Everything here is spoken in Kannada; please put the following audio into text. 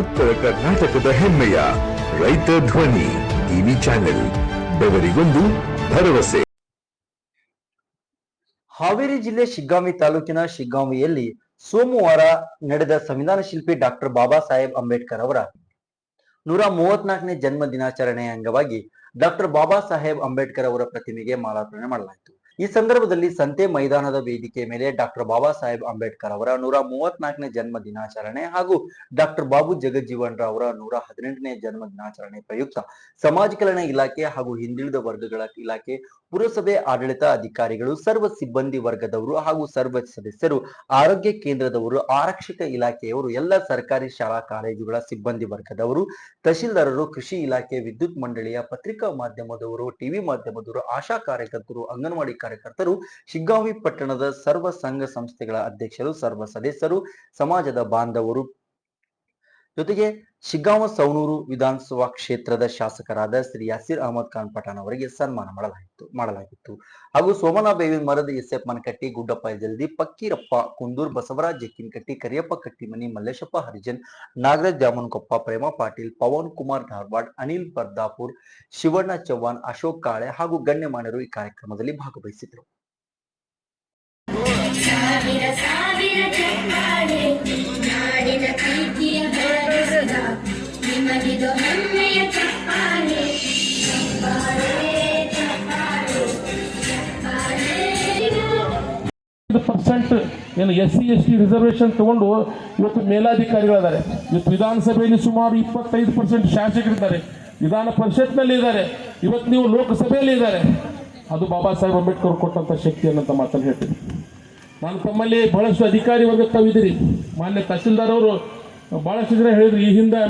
ಉತ್ತರ ಕರ್ನಾಟಕದ ಹೆಮ್ಮೆಯ ರೈತ ಧ್ವನಿ ಟಿವಿ ಚಾನೆಲ್, ಬೆವರಿಗೊಂದು ಭರವಸೆ. ಹಾವೇರಿ ಜಿಲ್ಲೆ ಶಿಗ್ಗಾಂವಿ ತಾಲೂಕಿನ ಶಿಗ್ಗಾಂವಿಯಲ್ಲಿ ಸೋಮವಾರ ನಡೆದ ಸಂವಿಧಾನ ಶಿಲ್ಪಿ ಡಾಕ್ಟರ್ ಬಾಬಾ ಸಾಹೇಬ್ ಅಂಬೇಡ್ಕರ್ ಅವರ ನೂರ ಮೂವತ್ನಾಲ್ಕನೇ ಜನ್ಮ ದಿನಾಚರಣೆಯ ಅಂಗವಾಗಿ ಡಾಕ್ಟರ್ ಬಾಬಾ ಸಾಹೇಬ್ ಅಂಬೇಡ್ಕರ್ ಅವರ ಪ್ರತಿಮೆಗೆ ಮಾಲಾರ್ಪಣೆ ಮಾಡಲಾಯಿತು. ಈ ಸಂದರ್ಭದಲ್ಲಿ ಸಂತೆ ಮೈದಾನದ ವೇದಿಕೆ ಮೇಲೆ ಡಾಕ್ಟರ್ ಬಾಬಾ ಸಾಹೇಬ್ ಅಂಬೇಡ್ಕರ್ ಅವರ ನೂರ ಮೂವತ್ನಾಲ್ಕನೇ ಜನ್ಮ ದಿನಾಚರಣೆ ಹಾಗೂ ಡಾಕ್ಟರ್ ಬಾಬು ಜಗಜ್ಜೀವನ್ ರಾವ್ ಅವರ ನೂರ ಹದಿನೆಂಟನೇ ಜನ್ಮ ದಿನಾಚರಣೆ ಪ್ರಯುಕ್ತ ಸಮಾಜ ಕಲ್ಯಾಣ ಇಲಾಖೆ ಹಾಗೂ ಹಿಂದುಳಿದ ವರ್ಗಗಳ ಇಲಾಖೆ, ಪುರಸಭೆ ಆಡಳಿತ ಅಧಿಕಾರಿಗಳು, ಸರ್ವ ಸಿಬ್ಬಂದಿ ವರ್ಗದವರು ಹಾಗೂ ಸರ್ವ ಸದಸ್ಯರು, ಆರೋಗ್ಯ ಕೇಂದ್ರದವರು ಆರಕ್ಷಕ ಇಲಾಖೆಯವರು, ಎಲ್ಲ ಸರ್ಕಾರಿ ಶಾಲಾ ಕಾಲೇಜುಗಳ ಸಿಬ್ಬಂದಿ ವರ್ಗದವರು, ತಹಶೀಲ್ದಾರರು, ಕೃಷಿ ಇಲಾಖೆ, ವಿದ್ಯುತ್ ಮಂಡಳಿಯ ಪತ್ರಿಕಾ ಮಾಧ್ಯಮದವರು, ಟಿವಿ ಮಾಧ್ಯಮದವರು, ಆಶಾ ಕಾರ್ಯಕರ್ತರು, ಅಂಗನವಾಡಿ ಕಾರ್ಯಕರ್ತರು ಶಿಗ್ಗಾವಿ ಪಟ್ಟಣದ ಸರ್ವ ಸಂಘ ಸಂಸ್ಥೆಗಳ ಅಧ್ಯಕ್ಷರು ಸರ್ವ ಸದಸ್ಯರು ಸಮಾಜದ ಬಾಂಧವರು ಜೊತೆಗೆ ಶಿಗ್ಗಾಂವ ಸೌನೂರು ವಿಧಾನಸಭಾ ಕ್ಷೇತ್ರದ ಶಾಸಕರಾದ ಶ್ರೀ ಯಾಸಿರ್ ಅಹಮದ್ ಖಾನ್ ಪಠಾಣ್ ಅವರಿಗೆ ಸನ್ಮಾನ ಮಾಡಲಾಯಿತು, ಮಾಡಲಾಗಿತ್ತು. ಹಾಗೂ ಸೋಮನಾ ಬೇವಿನ ಮರದ ಎಸ್ಎಫ್ ಮನಕಟ್ಟಿ, ಗುಡ್ಡಪ್ಪ ಜಲ್ದಿ ಪಕ್ಕೀರಪ್ಪ ಕುಂದೂರ್, ಬಸವರಾಜ್ ಜಕ್ಕಿನಕಟ್ಟಿ ಕರಿಯಪ್ಪ ಕಟ್ಟಿಮನಿ ಮಲ್ಲೇಶಪ್ಪ, ಹರಿಜನ್, ನಾಗರಾಜ್ ಜಾಮನ್ಕೊಪ್ಪ ಪ್ರೇಮ ಪಾಟೀಲ್, ಪವನ್ ಕುಮಾರ್ ಧಾರವಾಡ್, ಅನಿಲ್ ಬರ್ದಾಪುರ್, ಶಿವಣ್ಣ ಚೌಹಾಣ್ ಅಶೋಕ್ ಕಾಳೆ ಹಾಗೂ ಗಣ್ಯಮಾನ್ಯರು ಈ ಕಾರ್ಯಕ್ರಮದಲ್ಲಿ ಭಾಗವಹಿಸಿದರು ಪರ್ಸೆಂಟ್ ಏನು S C S T reservation ತಗೊಂಡು ಇವತ್ತು ಮೇಲಾಧಿಕಾರಿಗಳಿದ್ದಾರೆ ಇವತ್ತು ವಿಧಾನಸಭೆಯಲ್ಲಿ ಸುಮಾರು ಇಪ್ಪತ್ತೈದು ಪರ್ಸೆಂಟ್ ಶಾಸಕರಿದ್ದಾರೆ. ವಿಧಾನ ಪರಿಷತ್ನಲ್ಲಿ ಇದ್ದಾರೆ ಇವತ್ತು ನೀವು ಲೋಕಸಭೆಯಲ್ಲಿ ಇದ್ದಾರೆ ಅದು ಬಾಬಾ ಸಾಹೇಬ್ ಅಂಬೇಡ್ಕರ್ ಕೊಟ್ಟಂಥ ಶಕ್ತಿ ಅನ್ನೋಂಥ ಮಾತನ್ನು ಹೇಳ್ತೀನಿ. ನಾನು ತಮ್ಮಲ್ಲಿ ಬಹಳಷ್ಟು ಅಧಿಕಾರಿ ವರ್ಗ ತಾವಿದ್ದೀರಿ. ಮಾನ್ಯ ತಹಸೀಲ್ದಾರ್ ಅವರು ಭಾಳಷ್ಟು ಜನ ಹೇಳಿದ್ರು, ಈ ಹಿಂದೆ